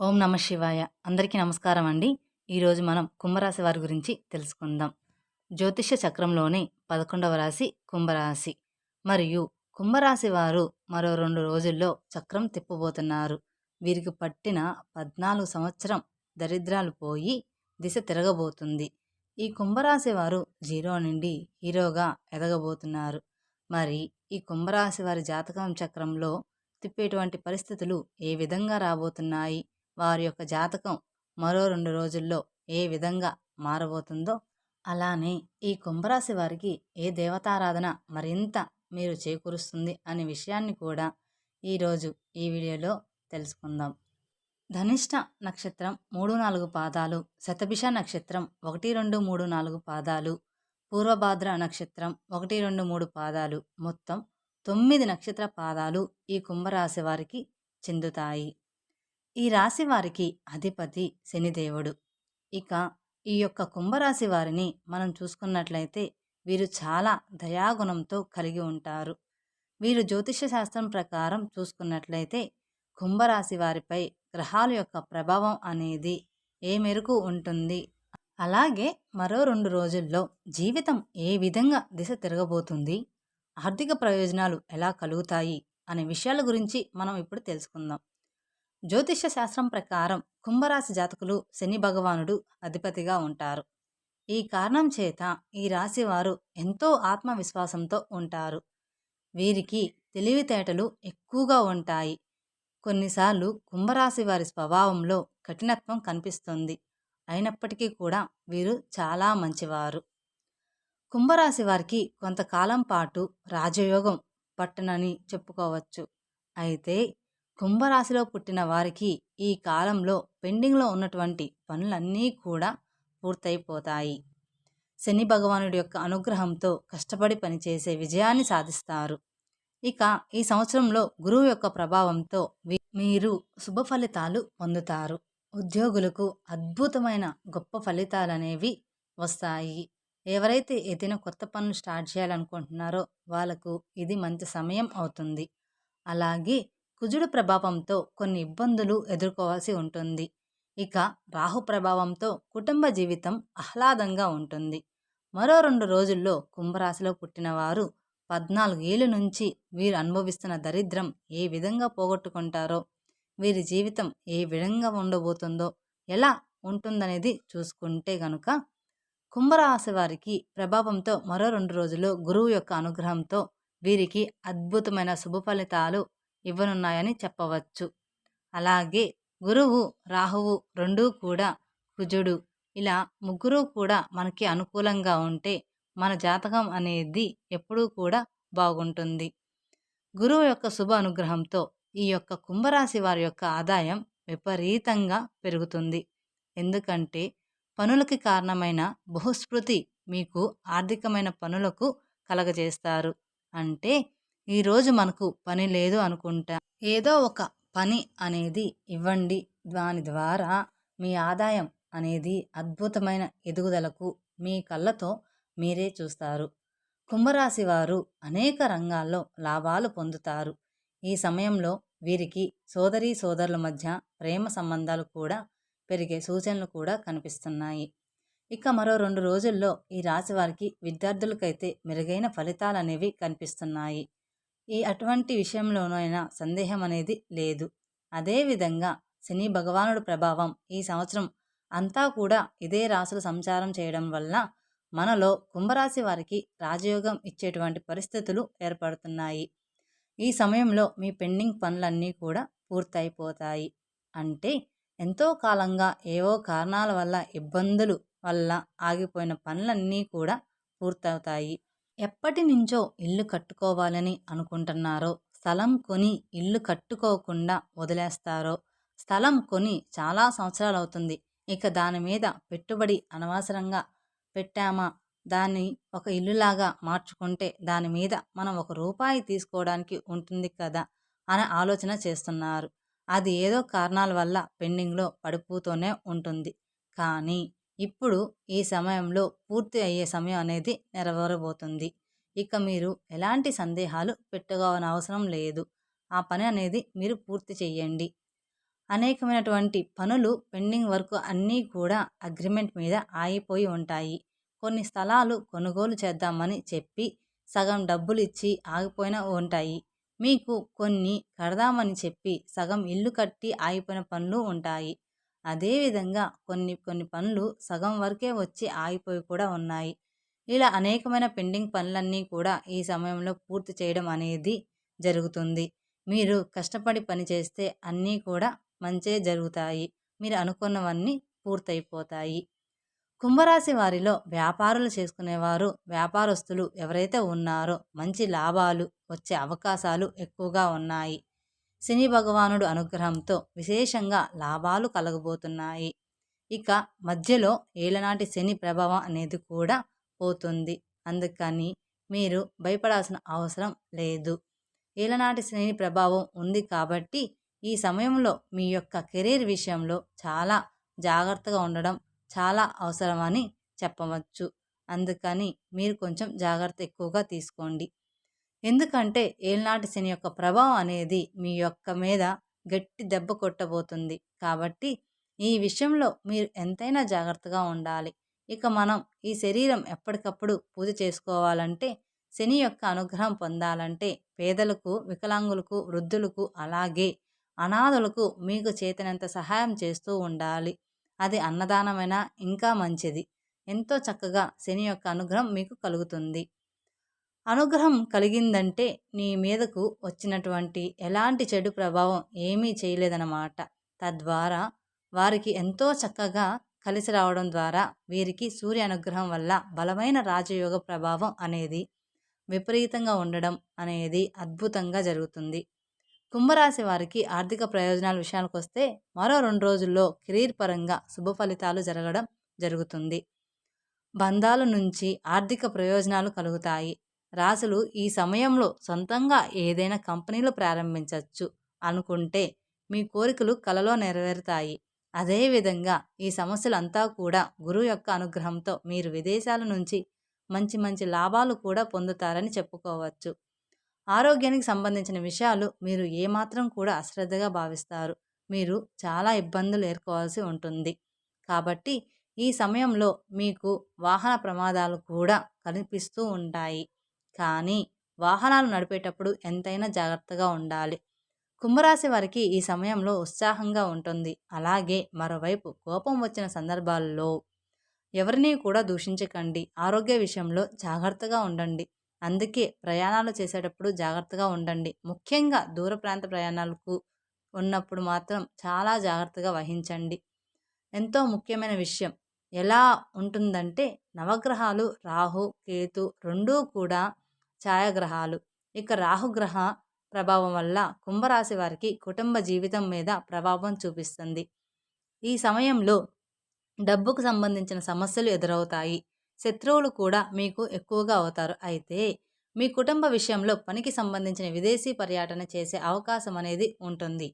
ఓం నమ శివాయ. అందరికీ నమస్కారం అండి. ఈరోజు మనం కుంభరాశి వారి గురించి తెలుసుకుందాం. జ్యోతిష్య చక్రంలోని పదకొండవ రాశి కుంభరాశి. మరియు కుంభరాశి వారు మరో రెండు రోజుల్లో చక్రం తిప్పబోతున్నారు. వీరికి పట్టిన పద్నాలుగు సంవత్సరం దరిద్రాలు పోయి దిశ తిరగబోతుంది. ఈ కుంభరాశి వారు జీరో నుండి హీరోగా ఎదగబోతున్నారు. మరి ఈ కుంభరాశి వారి జాతకం చక్రంలో తిప్పేటువంటి పరిస్థితులు ఏ విధంగా రాబోతున్నాయి? వారి యొక్క జాతకం మరో రెండు రోజుల్లో ఏ విధంగా మారబోతుందో అలానే ఈ కుంభరాశి వారికి ఏ దేవతారాధన మరింత మీరు చేకూరుస్తుంది అనే విషయాన్ని కూడా ఈరోజు ఈ వీడియోలో తెలుసుకుందాం. ధనిష్ట నక్షత్రం మూడు నాలుగు పాదాలు శతభిష నక్షత్రం ఒకటి రెండు మూడు నాలుగు పాదాలు పూర్వభాద్ర నక్షత్రం ఒకటి రెండు మూడు పాదాలు మొత్తం తొమ్మిది నక్షత్ర పాదాలు ఈ కుంభరాశి వారికి చెందుతాయి. ఈ రాశి వారికి అధిపతి శనిదేవుడు ఇక ఈ యొక్క కుంభరాశి వారిని మనం చూసుకున్నట్లయితే వీరు చాలా దయాగుణంతో కలిగి ఉంటారు. వీరు జ్యోతిష శాస్త్రం ప్రకారం చూసుకున్నట్లయితే కుంభరాశి వారిపై గ్రహాల యొక్క ప్రభావం అనేది ఏ మేరకు ఉంటుంది? అలాగే మరో రెండు రోజుల్లో జీవితం ఏ విధంగా దిశ తిరగబోతుంది? ఆర్థిక ప్రయోజనాలు ఎలా కలుగుతాయి? అనే విషయాల గురించి మనం ఇప్పుడు తెలుసుకుందాం. జ్యోతిష్య శాస్త్రం ప్రకారం కుంభరాశి జాతకులు శని భగవానుడు అధిపతిగా ఉంటారు. ఈ కారణం చేత ఈ రాశి వారు ఎంతో ఆత్మవిశ్వాసంతో ఉంటారు. వీరికి తెలివితేటలు ఎక్కువగా ఉంటాయి. కొన్నిసార్లు కుంభరాశి వారి స్వభావంలో కఠినత్వం కనిపిస్తుంది. అయినప్పటికీ కూడా వీరు చాలా మంచివారు. కుంభరాశి వారికి కొంతకాలం పాటు రాజయోగం పట్టనని చెప్పుకోవచ్చు. అయితే కుంభరాశిలో పుట్టిన వారికి ఈ కాలంలో పెండింగ్లో ఉన్నటువంటి పనులన్నీ కూడా పూర్తయిపోతాయి. శని భగవానుడి యొక్క అనుగ్రహంతో కష్టపడి పనిచేసే విజయాన్ని సాధిస్తారు. ఇక ఈ సంవత్సరంలో గురువు యొక్క ప్రభావంతో మీరు శుభ ఫలితాలు పొందుతారు. ఉద్యోగులకు అద్భుతమైన గొప్ప ఫలితాలు అనేవి వస్తాయి. ఎవరైతే ఏదైనా కొత్త పనులు స్టార్ట్ చేయాలనుకుంటున్నారో వాళ్ళకు ఇది మంచి సమయం అవుతుంది. అలాగే కుజుడు ప్రభావంతో కొన్ని ఇబ్బందులు ఎదుర్కోవాల్సి ఉంటుంది. ఇక రాహు ప్రభావంతో కుటుంబ జీవితం ఆహ్లాదంగా ఉంటుంది. మరో రెండు రోజుల్లో కుంభరాశిలో పుట్టిన వారు పద్నాలుగు ఏళ్ళ నుంచి వీరు అనుభవిస్తున్న దరిద్రం ఏ విధంగా పోగొట్టుకుంటారో వీరి జీవితం ఏ విధంగా ఉండబోతుందో ఎలా ఉంటుందనేది చూసుకుంటే గనుక కుంభరాశి వారికి ప్రభావంతో మరో రెండు రోజుల్లో గురువు యొక్క అనుగ్రహంతో వీరికి అద్భుతమైన శుభ ఫలితాలు ఇవ్వనున్నాయని చెప్పవచ్చు. అలాగే గురువు రాహువు రెండూ కూడా కుజుడు. ఇలా ముగ్గురు కూడా మనకి అనుకూలంగా ఉంటే మన జాతకం అనేది ఎప్పుడూ కూడా బాగుంటుంది. గురువు యొక్క శుభ అనుగ్రహంతో ఈ యొక్క కుంభరాశి వారి యొక్క ఆదాయం విపరీతంగా పెరుగుతుంది. ఎందుకంటే పనులకి కారణమైన బహుస్మృతి మీకు ఆర్థికమైన పనులకు కలగజేస్తారు. అంటే ఈరోజు మనకు పని లేదు అనుకుంటా. ఏదో ఒక పని అనేది ఇవ్వండి. దాని ద్వారా మీ ఆదాయం అనేది అద్భుతమైన ఎదుగుదలకు మీ కళ్ళతో మీరే చూస్తారు. కుంభరాశి వారు అనేక రంగాల్లో లాభాలు పొందుతారు. ఈ సమయంలో వీరికి సోదరీ సోదరుల మధ్య ప్రేమ సంబంధాలు కూడా పెరిగే సూచనలు కూడా కనిపిస్తున్నాయి. ఇక మరో రెండు రోజుల్లో ఈ రాశి వారికి విద్యార్థులకైతే మెరుగైన ఫలితాలు అనేవి కనిపిస్తున్నాయి. ఈ అటువంటి విషయంలోనైనా సందేహం అనేది లేదు. అదేవిధంగా శని భగవానుడు ప్రభావం ఈ సంవత్సరం అంతా కూడా ఇదే రాశులు సంచారం చేయడం వల్ల మనలో కుంభరాశి వారికి రాజయోగం ఇచ్చేటువంటి పరిస్థితులు ఏర్పడుతున్నాయి. ఈ సమయంలో మీ పెండింగ్ పనులన్నీ కూడా పూర్తయిపోతాయి. అంటే ఎంతో కాలంగా ఏవో కారణాల వల్ల ఇబ్బందులు వల్ల ఆగిపోయిన పనులన్నీ కూడా పూర్తవుతాయి. ఎప్పటి నుంచో ఇల్లు కట్టుకోవాలని అనుకుంటున్నారో స్థలం కొని ఇల్లు కట్టుకోకుండా వదిలేస్తారో స్థలం కొని చాలా సంవత్సరాలు అవుతుంది ఇక దాని మీద పెట్టుబడి అనవసరంగా పెట్టామా? దాన్ని ఒక ఇల్లులాగా మార్చుకుంటే దాని మీద మనం ఒక రూపాయి తీసుకోవడానికి ఉంటుంది కదా? అనే ఆలోచన చేస్తున్నారు. అది ఏదో కారణాల వల్ల పెండింగ్లో పడిపోతూనే ఉంటుంది. కానీ ఇప్పుడు ఈ సమయంలో పూర్తి అయ్యే సమయం అనేది నెరవేరబోతుంది. ఇక మీరు ఎలాంటి సందేహాలు పెట్టుకోవనవసరం లేదు. ఆ పని అనేది మీరు పూర్తి చేయండి. అనేకమైనటువంటి పనులు పెండింగ్ వర్క్ అన్నీ కూడా అగ్రిమెంట్ మీద ఆగిపోయి ఉంటాయి. కొన్ని స్థలాలు కొనుగోలు చేద్దామని చెప్పి సగం డబ్బులు ఇచ్చి ఆగిపోయిన ఉంటాయి. మీకు కొన్ని కడదామని చెప్పి సగం ఇల్లు కట్టి ఆగిపోయిన పనులు ఉంటాయి. అదేవిధంగా కొన్ని కొన్ని పనులు సగం వరకే వచ్చి ఆగిపోయి కూడా ఉన్నాయి. ఇలా అనేకమైన పెండింగ్ పనులన్నీ కూడా ఈ సమయంలో పూర్తి చేయడం అనేది జరుగుతుంది. మీరు కష్టపడి పని చేస్తే అన్నీ కూడా మంచే జరుగుతాయి. మీరు అనుకున్నవన్నీ పూర్తయిపోతాయి. కుంభరాశి వారిలో వ్యాపారాలు చేసుకునేవారు వ్యాపారస్తులు ఎవరైతే ఉన్నారో మంచి లాభాలు వచ్చే అవకాశాలు ఎక్కువగా ఉన్నాయి. శని భగవానుడు అనుగ్రహంతో విశేషంగా లాభాలు కలగబోతున్నాయి. ఇక మధ్యలో ఏలనాటి శని ప్రభావం అనేది కూడా పోతుంది. అందుకని మీరు భయపడాల్సిన అవసరం లేదు. ఏలనాటి శని ప్రభావం ఉంది కాబట్టి ఈ సమయంలో మీ యొక్క కెరీర్ విషయంలో చాలా జాగ్రత్తగా ఉండడం చాలా అవసరమని చెప్పవచ్చు. అందుకని మీరు కొంచెం జాగ్రత్త ఎక్కువగా తీసుకోండి. ఎందుకంటే ఏళ్నాటి శని యొక్క ప్రభావం అనేది మీ యొక్క మీద గట్టి దెబ్బ కొట్టబోతుంది. కాబట్టి ఈ విషయంలో మీరు ఎంతైనా జాగ్రత్తగా ఉండాలి. ఇక మనం ఈ శరీరం ఎప్పటికప్పుడు పూజ చేసుకోవాలంటే శని యొక్క అనుగ్రహం పొందాలంటే పేదలకు వికలాంగులకు వృద్ధులకు అలాగే అనాథులకు మీకు చేతనంత సహాయం చేస్తూ ఉండాలి. అది అన్నదానమైన ఇంకా మంచిది. ఎంతో చక్కగా శని యొక్క అనుగ్రహం మీకు కలుగుతుంది. అనుగ్రహం కలిగిందంటే నీ మీదకు వచ్చినటువంటి ఎలాంటి చెడు ప్రభావం ఏమీ చేయలేదన్నమాట. తద్వారా వారికి ఎంతో చక్కగా కలిసి రావడం ద్వారా వీరికి సూర్య అనుగ్రహం వల్ల బలమైన రాజయోగ ప్రభావం అనేది విపరీతంగా ఉండడం అనేది అద్భుతంగా జరుగుతుంది. కుంభరాశి వారికి ఆర్థిక ప్రయోజనాల విషయానికి వస్తే మరో రెండు రోజుల్లో కెరీర్ పరంగా శుభ ఫలితాలు జరగడం జరుగుతుంది. బంధాల నుంచి ఆర్థిక ప్రయోజనాలు కలుగుతాయి. రాసులు ఈ సమయంలో సొంతంగా ఏదైనా కంపెనీలు ప్రారంభించవచ్చు అనుకుంటే మీ కోరికలు కలలో నెరవేరుతాయి. అదేవిధంగా ఈ సమస్యలంతా కూడా గురువు యొక్క అనుగ్రహంతో మీరు విదేశాల నుంచి మంచి మంచి లాభాలు కూడా పొందుతారని చెప్పుకోవచ్చు. ఆరోగ్యానికి సంబంధించిన విషయాలు మీరు ఏమాత్రం కూడా అశ్రద్ధగా భావిస్తారు. మీరు చాలా ఇబ్బందులు ఎదుర్కోవాల్సి ఉంటుంది. కాబట్టి ఈ సమయంలో మీకు వాహన ప్రమాదాలు కూడా కనిపిస్తూ ఉంటాయి. కానీ వాహనాలు నడిపేటప్పుడు ఎంతైనా జాగ్రత్తగా ఉండాలి. కుంభరాశి వారికి ఈ సమయంలో ఉత్సాహంగా ఉంటుంది. అలాగే మరోవైపు కోపం వచ్చిన సందర్భాల్లో ఎవరిని కూడా దూషించకండి. ఆరోగ్య విషయంలో జాగ్రత్తగా ఉండండి. అందుకే ప్రయాణాలు చేసేటప్పుడు జాగ్రత్తగా ఉండండి. ముఖ్యంగా దూర ప్రాంత ప్రయాణాలకు ఉన్నప్పుడు మాత్రం చాలా జాగ్రత్తగా వహించండి. ఎంతో ముఖ్యమైన విషయం. ఎలా ఉంటుందంటే నవగ్రహాలు రాహు కేతు రెండూ కూడా ఛాయాగ్రహాలు. ఇక రాహుగ్రహ ప్రభావం వల్ల కుంభరాశి వారికి కుటుంబ జీవితం మీద ప్రభావం చూపిస్తుంది. ఈ సమయంలో డబ్బుకు సంబంధించిన సమస్యలు ఎదురవుతాయి. శత్రువులు కూడా మీకు ఎక్కువగా అవుతారు. అయితే మీ కుటుంబ విషయంలో పనికి సంబంధించిన విదేశీ పర్యటన చేసే అవకాశం అనేది ఉంటుంది.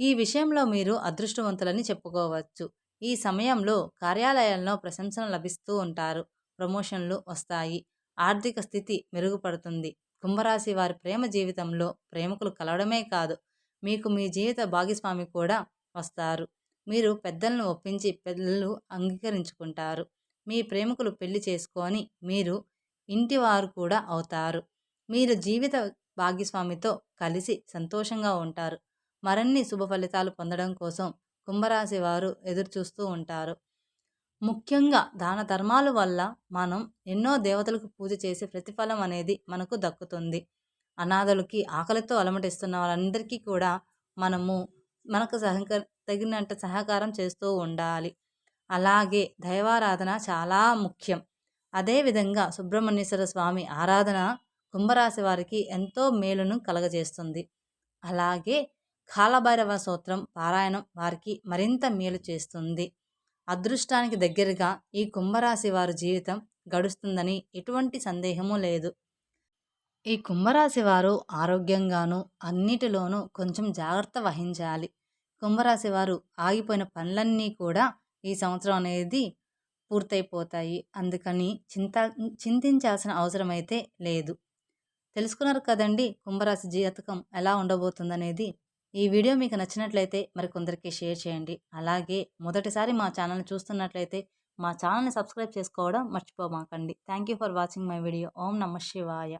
ఈ విషయంలో మీరు అదృష్టవంతులని చెప్పుకోవచ్చు. ఈ సమయంలో కార్యాలయాల్లో ప్రశంసలు లభిస్తూ ఉంటారు. ప్రమోషన్లు వస్తాయి. ఆర్థిక స్థితి మెరుగుపడుతుంది. కుంభరాశి వారి ప్రేమ జీవితంలో ప్రేమకులు కలవడమే కాదు మీకు మీ జీవిత భాగస్వామి కూడా వస్తారు. మీరు పెద్దలను ఒప్పించి పెద్దలు అంగీకరించుకుంటారు. మీ ప్రేమికులు పెళ్ళి చేసుకొని మీరు ఇంటి వారు కూడా అవుతారు. మీరు జీవిత భాగస్వామితో కలిసి సంతోషంగా ఉంటారు. మరిన్ని శుభ ఫలితాలు పొందడం కోసం కుంభరాశి వారు ఎదురు చూస్తూ ఉంటారు. ముఖ్యంగా దాన ధర్మాల వల్ల మనం ఎన్నో దేవతలకు పూజ చేసే ప్రతిఫలం అనేది మనకు దక్కుతుంది. అనాథలకి ఆకలితో అలమటిస్తున్న వాళ్ళందరికీ కూడా మనము మనకు సహక తగినంత సహకారం చేస్తూ ఉండాలి. అలాగే దైవారాధన చాలా ముఖ్యం. అదేవిధంగా సుబ్రహ్మణ్యేశ్వర స్వామి ఆరాధన కుంభరాశి వారికి ఎంతో మేలును కలగజేస్తుంది. అలాగే కాలభైరవ సూత్రం పారాయణం వారికి మరింత మేలు చేస్తుంది. అదృష్టానికి దగ్గరగా ఈ కుంభరాశి వారి జీవితం గడుస్తుందని ఎటువంటి సందేహము లేదు. ఈ కుంభరాశి వారు ఆరోగ్యంగాను అన్నిటిలోనూ కొంచెం జాగ్రత్త వహించాలి. కుంభరాశి వారు ఆగిపోయిన పనులన్నీ కూడా ఈ సంవత్సరం అనేది పూర్తయిపోతాయి. అందుకని చింత చింతించాల్సిన అవసరం అయితే లేదు. తెలుసుకున్నారు కదండి కుంభరాశి జాతకం ఎలా ఉండబోతుందనేది? ఈ వీడియో మీకు నచ్చినట్లయితే మరి కొందరికి షేర్ చేయండి. అలాగే మొదటిసారి మా ఛానల్ని చూస్తున్నట్లయితే మా ఛానల్ని సబ్స్క్రైబ్ చేసుకోవడం మర్చిపోమాకండి. Thank you for watching my video. ఓం నమ శివాయ.